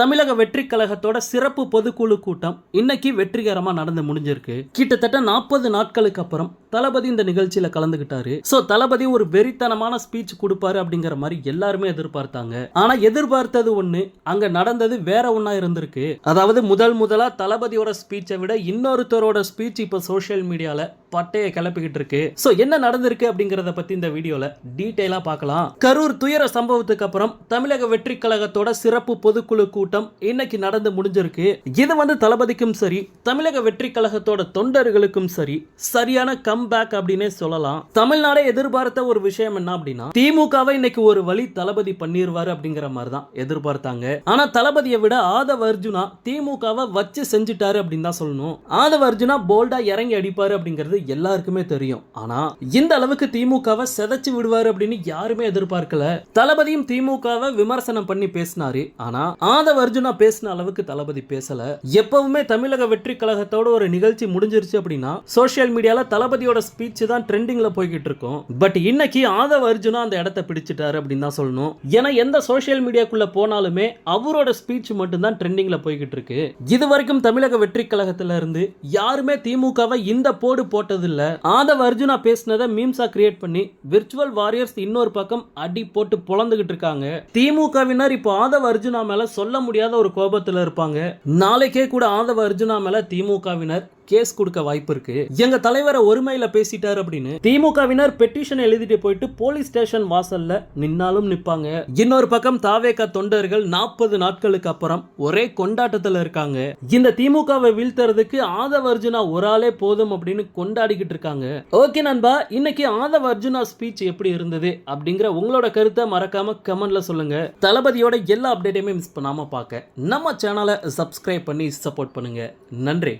தமிழக வெற்றி கழகத்தோட சிறப்பு பொதுக்குழு கூட்டம் இன்னைக்கு வெற்றிகரமா நடந்து முடிஞ்சிருக்கு. கிட்டத்தட்ட நாற்பது நாட்களுக்கு அப்புறம் தளபதி இந்த நிகழ்ச்சியில கலந்துகிட்டாரு. சோ தளபதி ஒரு வெறித்தனமான ஸ்பீச் கொடுப்பாரு அப்படிங்கிற மாதிரி எல்லாருமே எதிர்பார்த்தாங்க. ஆனா எதிர்பார்த்தது ஒண்ணு அங்க நடந்தது வேற ஒன்றா இருந்திருக்கு. அதாவது முதல் முதலா தளபதியோட ஸ்பீச்சை விட இன்னொருத்தரோட ஸ்பீச் இப்ப சோஷியல் மீடியால பட்டையை கிளப்பிக்கிட்டு இருக்கு ஸோ என்ன நடந்திருக்கு அப்படிங்கிறத பத்தி இந்த வீடியோல டீட்டெயிலாக பார்க்கலாம். கரூர் துயர சம்பவத்துக்கு அப்புறம் தமிழக வெற்றி கழகத்தோட சிறப்பு பொதுக்குழு கூட்டம் இன்னைக்கு நடந்து முடிஞ்சிருக்கு. இது வந்து தளபதிக்கும் சரி தமிழக வெற்றி கழகத்தோட தொண்டர்களுக்கும் சரி சரியான கம்பேக் அப்படின்னே சொல்லலாம். தமிழ்நாடே எதிர்பார்த்த ஒரு விஷயம் என்ன அப்படின்னா திமுகவை இன்னைக்கு ஒரு வழி தளபதி பண்ணிருவாரு அப்படிங்கிற மாதிரி தான் எதிர்பார்த்தாங்க. ஆனா தளபதியை விட ஆதவ அர்ஜுனா திமுகவை வச்சு செஞ்சுட்டாரு அப்படின்னு தான் சொல்லணும். ஆதவ அர்ஜுனா போல்டா இறங்கி அடிப்பாரு அப்படிங்கிறது எல்லாருக்குமே தெரியும். ஆனா இந்த அளவுக்கு திமுகவை செதைச்சு விடுவார் அப்படின்னு யாருமே எதிர்பார்க்கல. தளபதியும் திமுகவை விமர்சனம் பண்ணி பேசினாரு. ஆனா ஆதவ அர்ஜுனா பேசின அளவுக்கு தளபதி பேசல. எப்பவுமே தமிழக வெற்றி கழகத்தோட ஒரு நிகழ்ச்சி முடிஞ்சிருச்சு அப்படின்னா சோசியல் மீடியால தளபதியோட ஸ்பீச் தான் ட்ரெண்டிங்ல போய்கிட்டு இருக்கும். பட் இன்னைக்கு ஆதவ அர்ஜுனா அந்த இடத்த பிடிச்சிட்டாரு அப்படின்னு தான் சொல்லணும். ஏன்னா எந்த சோசியல் மீடியாக்குள்ள போனாலுமே அவரோட ஸ்பீச் மட்டும்தான் ட்ரெண்டிங்ல போய்கிட்டு இருக்கு. இது வரைக்கும் தமிழக வெற்றி கழகத்துல இருந்து யாருமே திமுகவை இந்த போடு போட்டதில்ல. ஆதவ் அர்ஜுனா பேசினதை மீம்ஸா கிரியேட் பண்ணி விர்ச்சுவல் வாரியர்ஸ் இன்னொரு பக்கம் அடி போட்டு பொழந்துகிட்டு இருக்காங்க. திமுகவினர் இப்போ ஆதவ் அர்ஜுனா மேல சொல்ல முடியாத ஒரு கோபத்துல இருப்பாங்க. நாளைக்கே கூட ஆதவ் அர்ஜுனா மேல திமுகவினர் கேஸ் கொடுக்க வாய்ப்பு இருக்கு. எங்க தலைவரை ஒருமையில பேசிட்டார் அப்படின்னு திமுகவினர் பெட்டிஷன் எழுதிட்டு போயிட்டு போலீஸ் ஸ்டேஷன் வாசல்ல நின்னாலும் நிப்பாங்க. இன்னொரு பக்கம் தாவேக தொண்டர்கள் நாற்பது நாட்களுக்கு அப்புறம் ஒரே கொண்டாட்டத்துல இருக்காங்க. இந்த திமுகவை வீழ்த்துறதுக்கு ஆதவ அர்ஜுனா ஒரு ஆளே போதும் அப்படின்னு கொண்டாடிக்கிட்டு இருக்காங்க. ஓகே நண்பா இன்னைக்கு ஆதவ அர்ஜுனா ஸ்பீச் எப்படி இருந்தது அப்படிங்கிற உங்களோட கருத்தை மறக்காம கமெண்ட்ல சொல்லுங்க. தளபதியோட எல்லா அப்டேட்டையுமே மிஸ் பண்ணாம பார்க்க. நம்ம சேனலை சப்ஸ்கிரைப் பண்ணி சப்போர்ட் பண்ணுங்க. நன்றி.